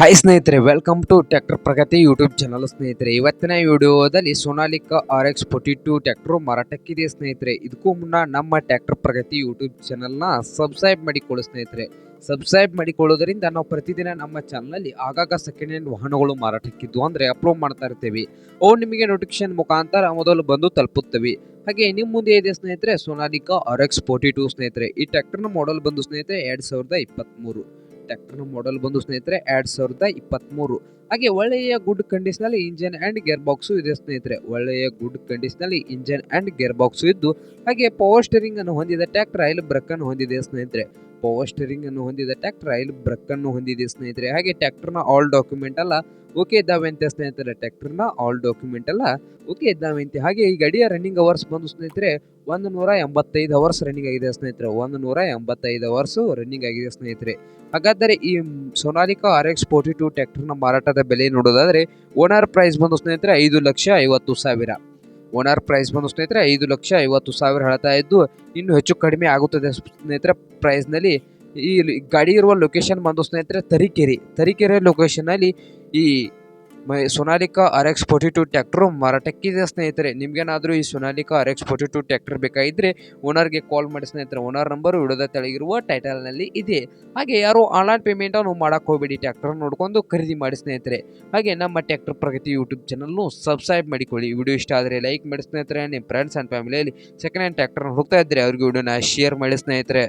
Hi ಸ್ನೇಹಿತರೆ welcome to tractor Pragati YouTube channel ಸ್ನೇಹಿತರೆ. ಇವತ್ತಿನ ವಿಡಿಯೋದಲ್ಲಿ Sonalika R X forty two tractor ಮಾರಾಟಕ್ಕಿದೆ ಸ್ನೇಹಿತರೆ. ಇದಕ್ಕೂ ಮುನ್ನ ನಮ್ಮ ಟ್ಯಾಕ್ಟರ್ ಪ್ರಗತಿ ಯೂಟ್ಯೂಬ್ ಚಾನಲ್ನ ಸಬ್ಸ್ಕ್ರೈಬ್ ಮಾಡಿಕೊಳ್ಳಿ ಸ್ನೇಹಿತರೆ. ಸಬ್ಸ್ಕ್ರೈಬ್ ಮಾಡಿಕೊಳ್ಳೋದರಿಂದ ನಾವು ಪ್ರತಿದಿನ ನಮ್ಮ ಚಾನಲಲ್ಲಿ ಆಗಾಗ ಸೆಕೆಂಡ್ ಹ್ಯಾಂಡ್ ವಾಹನಗಳು ಮಾರಾಟಕ್ಕಿದ್ದು ಅಂದರೆ ಅಪ್ಲೋಡ್ ಮಾಡ್ತಾ ಇರ್ತೀವಿ. ಅವು ನಿಮಗೆ ನೋಟಿಫಿಕೇಶನ್ ಮುಖಾಂತರ ಮೊದಲು ಬಂದು ತಲುಪುತ್ತವೆ. ಹಾಗೆ ನಿಮ್ಮ ಮುಂದೆ ಇದೆ ಸ್ನೇಹಿತರೆ Sonalika R X forty two ಸ್ನೇಹಿತರೆ. ಈ ಟ್ಯಾಕ್ಟರ್ನ ಮಾಡೆಲ್ ಬಂದು ಸ್ನೇಹಿತರೆ, ಎರಡು ಸಾವಿರದ ಇಪ್ಪತ್ತ್ಮೂರು ಟ್ರ್ಯಾಕ್ಟರ್ನ ಮಾಡೆಲ್ ಬಂದು ಸ್ನೇಹಿತರೆ ಎರಡ್ ಸಾವಿರದ ಇಪ್ಪತ್ತ್ಮೂರು ಹಾಗೆ ಒಳ್ಳೆಯ ಗುಡ್ ಕಂಡೀಷನ್ ಅಲ್ಲಿ ಇಂಜಿನ್ ಅಂಡ್ ಗೇರ್ ಬಾಕ್ಸ್ ಇದೆ ಸ್ನೇಹಿತರೆ. ಒಳ್ಳೆಯ ಗುಡ್ ಕಂಡೀಷನ್ ಅಲ್ಲಿ ಇಂಜಿನ್ ಅಂಡ್ ಗೇರ್ ಬಾಕ್ಸ್ ಇದ್ದು, ಹಾಗೆ ಪವರ್ ಸ್ಟೇರಿಂಗ್ ಅನ್ನು ಹೊಂದಿದ ಟ್ರ್ಯಾಕ್ಟರ್ ಆಯಿಲ್ ಬ್ರಕ್ ಅನ್ನು ಹೊಂದಿದೆ ಸ್ನೇಹಿತರೆ. ಪವರ್ ಸ್ಟೇರಿಂಗ್ ಅನ್ನು ಹೊಂದಿದ ಟ್ರ್ಯಾಕ್ಟರ್ ಆಯಿಲ್ ಬ್ರಕ್ ಅನ್ನು ಹೊಂದಿದೆ ಸ್ನೇಹಿತರೆ. ಹಾಗೆ ಟ್ರ್ಯಾಕ್ಟರ್ನ ಆಲ್ ಡಾಕ್ಯುಮೆಂಟ್ ಅಲ್ಲ, ಓಕೆ ಇದ್ದಾವೆ ಅಂತ ಸ್ನೇಹಿತರೆ ಟ್ರ್ಯಾಕ್ಟರ್ನ ಆಲ್ ಡಾಕ್ಯುಮೆಂಟ್ ಅಲ್ಲ, ಓಕೆ ಇದ್ದಾವೆ ಅಂತ ಹಾಗೆ ಈ ಗಡಿಯ ರನ್ನಿಂಗ್ ಅವರ್ಸ್ ಬಂದು ಸ್ನೇಹಿತರೆ ಒಂದು ನೂರ ಎಂಬತ್ತೈದು ಅವರ್ಸ್ ರನ್ನಿಂಗ್ ಆಗಿದೆ ಸ್ನೇಹಿತರೆ. ಒಂದು ನೂರ ಎಂಬತ್ತೈದು ಅವರ್ಸು ರನ್ನಿಂಗ್ ಆಗಿದೆ ಸ್ನೇಹಿತರೆ. ಹಾಗಾದರೆ ಈ Sonalika R X forty two ಟ್ರ್ಯಾಕ್ಟರ್ನ ಮಾರಾಟದ ಬೆಲೆ ನೋಡೋದಾದರೆ, ಓನರ್ ಪ್ರೈಸ್ ಬಂದು ಸ್ನೇಹಿತರೆ ಐದು ಲಕ್ಷ ಐವತ್ತು ಸಾವಿರ. ಓನರ್ ಪ್ರೈಸ್ ಬಂದು ಸ್ನೇಹಿತರೆ ಐದು ಲಕ್ಷ ಐವತ್ತು ಸಾವಿರ ಹೇಳ್ತಾ ಇದ್ದು, ಇನ್ನು ಹೆಚ್ಚು ಕಡಿಮೆ ಆಗುತ್ತದೆ ಸ್ನೇಹಿತರೆ ಪ್ರೈಸ್ನಲ್ಲಿ ಈ ಗಾಡಿ ಇರುವ ಲೊಕೇಶನ್ ಬಂದು ಸ್ನೇಹಿತರೆ ತರೀಕೆರೆ. ತರೀಕೆರೆ ಲೊಕೇಶನಲ್ಲಿ ಈ my Sonalika R X forty two tractor ಮಾರಾಟಕ್ಕಿದೆ ಸ್ನೇಹಿತರೆ. ನಿಮಗೇನಾದರೂ ಈ Sonalika R X forty two tractor ಬೇಕಾಗಿದ್ದರೆ ಓನರ್ಗೆ ಕಾಲ್ ಮಾಡಿ ಸ್ನೇಹಿತರೆ. ಓನರ್ ನಂಬರು ವಿಡಿಯೋದ ತೆಳಗಿರುವ ಟೈಟಲ್ನಲ್ಲಿ ಇದೆ. ಹಾಗೆ ಯಾರು ಆನ್ಲೈನ್ ಪೇಮೆಂಟನ್ನು ಮಾಡೋಕ್ಕೆ ಹೋಗಬೇಡಿ ಟ್ಯಾಕ್ಟರ್ ನೋಡ್ಕೊಂಡು ಖರೀದಿ ಮಾಡಿ ಸ್ನೇಹಿತರೆ. ಹಾಗೆ ನಮ್ಮ ಟ್ಯಾಕ್ಟರ್ ಪ್ರಗತಿ ಯೂಟ್ಯೂಬ್ ಚಾನಲ್ನು ಸಬ್ಸ್ಕ್ರೈಬ್ ಮಾಡಿಕೊಳ್ಳಿ. ವಿಡಿಯೋ ಇಷ್ಟ ಆದರೆ ಲೈಕ್ ಮಾಡಿ ಸ್ನೇಹಿತರೆ. ನಿಮ್ಮ ಫ್ರೆಂಡ್ಸ್ ಆ್ಯಂಡ್ ಫ್ಯಾಮಿಲಿಯಲ್ಲಿ ಸೆಕೆಂಡ್ ಹ್ಯಾಂಡ್ ಟ್ಯಾಕ್ಟರ್ನ ಹುಡುಕ್ತಾ ಇದ್ದರೆ ಅವ್ರಿಗೆ ವಿಡಿಯೋನ ಶೇರ್ ಮಾಡಿ ಸ್ನೇಹಿತರೆ.